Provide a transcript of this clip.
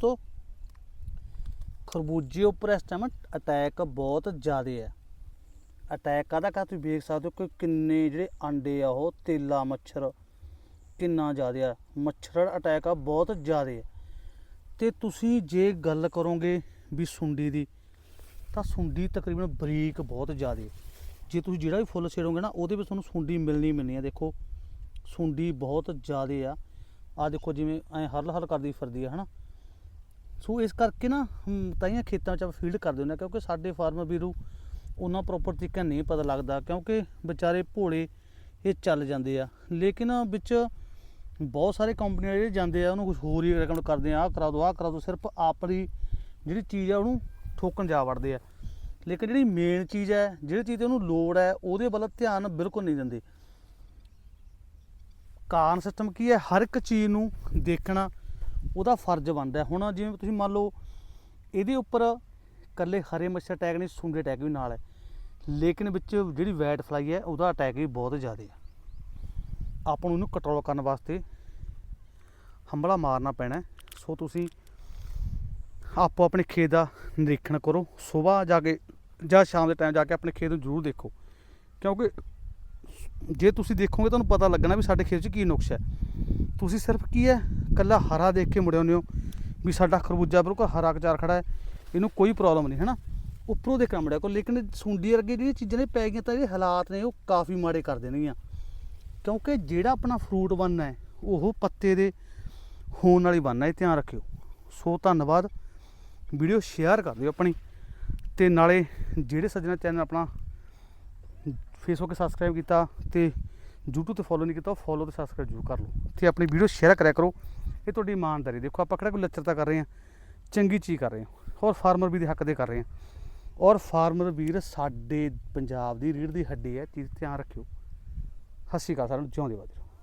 ਦੋਸਤੋ ਖਰਬੂਜੇ ਉੱਪਰ ਇਸ ਟਾਈਮ ਅਟੈਕ ਬਹੁਤ ਜ਼ਿਆਦਾ ਹੈ ਅਟੈਕ ਕਾਹਦਾ ਕਾ ਤੁਸੀਂ ਵੇਖ ਸਕਦੇ ਹੋ ਕਿ ਕਿੰਨੇ ਜਿਹੜੇ ਆਂਡੇ ਆ ਉਹ, ਤੇਲਾ, ਮੱਛਰ, ਕਿੰਨਾ ਜ਼ਿਆਦਾ ਆ। ਮੱਛਰ ਅਟੈਕ ਆ, ਬਹੁਤ ਜ਼ਿਆਦਾ ਹੈ ਤੇ ਤੁਸੀਂ ਜੇ ਗੱਲ ਕਰੋਗੇ ਵੀ ਸੁੰਡੀ ਦੀ, ਤਾਂ ਸੁੰਡੀ ਤਕਰੀਬਨ ਬਰੀਕ ਬਹੁਤ ਜ਼ਿਆਦਾ ਜੇ ਤੁਸੀਂ ਜਿਹੜਾ ਵੀ ਫੁੱਲ ਛੇੜੋਗੇ ਨਾ, ਉਹਦੇ ਵਿੱਚ ਤੁਹਾਨੂੰ ਸੁੰਡੀ ਮਿਲਣੀ ਮਿਲਣੀ ਆ, ਦੇਖੋ। ਸੁੰਡੀ ਬਹੁਤ ਜ਼ਿਆਦਾ ਆ। ਆ ਦੇਖੋ ਜਿਵੇਂ ਐ ਹਰਲ ਹਰ ਕਰਦੀ ਫਿਰਦੀ ਆ, ਹਨਾ? ਸੋ ਇਸ ਕਰਕੇ ਨਾ ਹਮ, ਤਾਈਆਂ ਖੇਤਾਂ 'ਚ ਫੀਲਡ ਕਰਦੇ ਹੁੰਦੇ ਆ ਕਿਉਂਕਿ ਸਾਡੇ ਫਾਰਮਰ ਵੀਰੂ ਉਹਨਾਂ ਪ੍ਰੋਪਰ ਤਰੀਕਾ ਨਹੀਂ ਪਤਾ ਲੱਗਦਾ ਕਿਉਂਕਿ ਵਿਚਾਰੇ ਭੋਲੇ ਇਹ ਚੱਲ ਜਾਂਦੇ ਆ। ਲੇਕਿਨ ਵਿੱਚ ਬਹੁਤ ਸਾਰੇ ਕੰਪਨੀਆਂ ਜਿਹੜੇ ਜਾਂਦੇ ਆ ਉਹਨੂੰ ਕੁਝ ਹੋਰ ਹੀ ਰეკਮੈਂਡ ਕਰਦੇ ਆ ਆਹ ਕਰਾ ਦਿਓ ਆਹ ਕਰਾ ਦਿਓ ਸਿਰਫ ਆਪਣੀ ਜਿਹੜੀ ਚੀਜ਼ ਆ ਉਹਨੂੰ ਠੋਕਣ ਜਾ ਵੜਦੇ ਆ। ਲੇਕਿਨ ਜਿਹੜੀ ਮੇਨ ਚੀਜ਼ ਹੈ ਜਿਹੜੀ ਚੀਜ਼ ਤੇ ਉਹਨੂੰ ਲੋੜ ਹੈ ਉਹਦੇ ਵੱਲ ਧਿਆਨ ਬਿਲਕੁਲ ਨਹੀਂ ਦਿੰਦੇ। ਕਾਰਨ ਸਿਸਟਮ ਕੀ ਹੈ? ਹਰ ਇੱਕ ਚੀਜ਼ ਨੂੰ ਦੇਖਣਾ ਉਹਦਾ ਫਰਜ਼ ਬਣਦਾ ਹੁਣ ਜਿਵੇਂ ਤੁਸੀਂ ਮੰਨ ਲਓ ਇਹਦੇ ਉੱਪਰ ਇਕੱਲੇ ਹਰੇ ਮੱਛਰ ਅਟੈਕ ਨਹੀਂ ਸੁੰਡੇ ਅਟੈਕ ਵੀ ਨਾਲ ਹੈ। ਲੇਕਿਨ ਵਿੱਚ ਜਿਹੜੀ ਵੈਟ ਫਲਾਈ ਹੈ, ਉਹਦਾ ਅਟੈਕ ਵੀ ਬਹੁਤ ਜ਼ਿਆਦਾ ਹੈ। ਆਪਾਂ ਨੂੰ ਇਹਨੂੰ ਕੰਟਰੋਲ ਕਰਨ ਵਾਸਤੇ ਹੰਬਲਾ ਮਾਰਨਾ ਪੈਣਾ ਸੋ ਤੁਸੀਂ ਆਪੋ ਆਪਣੇ ਖੇਤ ਦਾ ਨਿਰੀਖਣ ਕਰੋ। ਸਵੇਰ ਜਾ ਕੇ ਜਾਂ ਸ਼ਾਮ ਦੇ ਟਾਈਮ ਜਾ ਕੇ ਆਪਣੇ ਖੇਤ ਨੂੰ ਜ਼ਰੂਰ ਦੇਖੋ। ਕਿਉਂਕਿ ਜੇ ਤੁਸੀਂ ਦੇਖੋਗੇ, ਤੁਹਾਨੂੰ ਪਤਾ ਲੱਗਣਾ ਵੀ ਸਾਡੇ ਖੇਤ 'ਚ ਕੀ ਨੁਕਸ ਹੈ। ਤੁਸੀਂ ਸਿਰਫ ਕੀ ਹੈ? ਕੱਲਾ ਹਰਾ ਦੇਖ ਕੇ ਮੁੜੇ ਹੁੰਦੇ ਹੋ ਵੀ ਸਾਡਾ ਖਰਬੂਜਾ ਬਿਲਕੁਲ ਹਰਾ ਕਚਾਰ ਖੜਾ ਹੈ, ਇਹਨੂੰ ਕੋਈ ਪ੍ਰੋਬਲਮ ਨਹੀਂ ਹੈ ਨਾ ਉੱਪਰੋਂ ਦੇ ਮੁੜਿਆ ਕੋ ਲੇਕਿਨ ਸੁੰਡੀ ਵਰਗੇ ਜਿਹੜੀਆਂ ਚੀਜ਼ਾਂ ਨੇ ਪੈ ਗਈਆਂ ਤਾਂ ਇਹ ਹਾਲਾਤ ਨੇ, ਉਹ ਕਾਫੀ ਮਾੜੇ ਕਰ ਦੇਣਗੀਆਂ। ਕਿਉਂਕਿ ਜਿਹੜਾ ਆਪਣਾ ਫਰੂਟ ਬਣਨਾ ਹੈ, ਉਹ ਪੱਤੇ ਦੇ ਹੋਣ ਵਾਲੀ ਬਣਨਾ ਹੈ ਧਿਆਨ ਰੱਖਿਓ। ਸੋ ਧੰਨਵਾਦ। ਵੀਡੀਓ ਸ਼ੇਅਰ ਕਰ ਦਿਓ ਆਪਣੀ। ਤੇ ਨਾਲੇ ਜਿਹੜੇ ਸੱਜਣਾ ਚੈਨਲ ਆਪਣਾ ਫੇਸਬੁੱਕ ਸਬਸਕ੍ਰਾਈਬ ਕੀਤਾ ਤੇ YouTube ਤੇ ਫੋਲੋ ਨਹੀਂ ਕੀਤਾ, ਉਹ ਫੋਲੋ ਤੇ ਸਬਸਕ੍ਰਾਈਬ ਜ਼ਰੂਰ ਕਰ ਲਓ। ਤੇ ਆਪਣੀ ਵੀਡੀਓ ਸ਼ੇਅਰ ਕਰਿਆ ਕਰੋ। ਇਹ ਤੁਹਾਡੀ ਇਮਾਨਦਾਰੀ ਦੇਖੋ, ਆਪਾਂ ਕਿਹੜਾ ਕੋਈ ਲੱਚਰਤਾ ਕਰ ਰਹੇ ਹਾਂ, ਚੰਗੀ ਚੀਜ਼ ਕਰ ਰਹੇ ਹਾਂ। ਔਰ ਫਾਰਮਰ ਵੀ ਦੇ ਹੱਕ ਦੇ ਕਰ ਰਹੇ ਹਾਂ। ਔਰ ਫਾਰਮਰ ਵੀਰ, ਸਾਡੇ ਪੰਜਾਬ ਦੀ ਰੀੜ ਦੀ ਹੱਡੀ ਹੈ, ਚੀਜ਼ ਧਿਆਨ ਰੱਖਿਓ। ਸਤਿ ਸ਼੍ਰੀ ਅਕਾਲ ਸਾਰਿਆਂ ਨੂੰ, ਜਿਉਂਦੇ ਵਾਦੇ ਰਹੋ।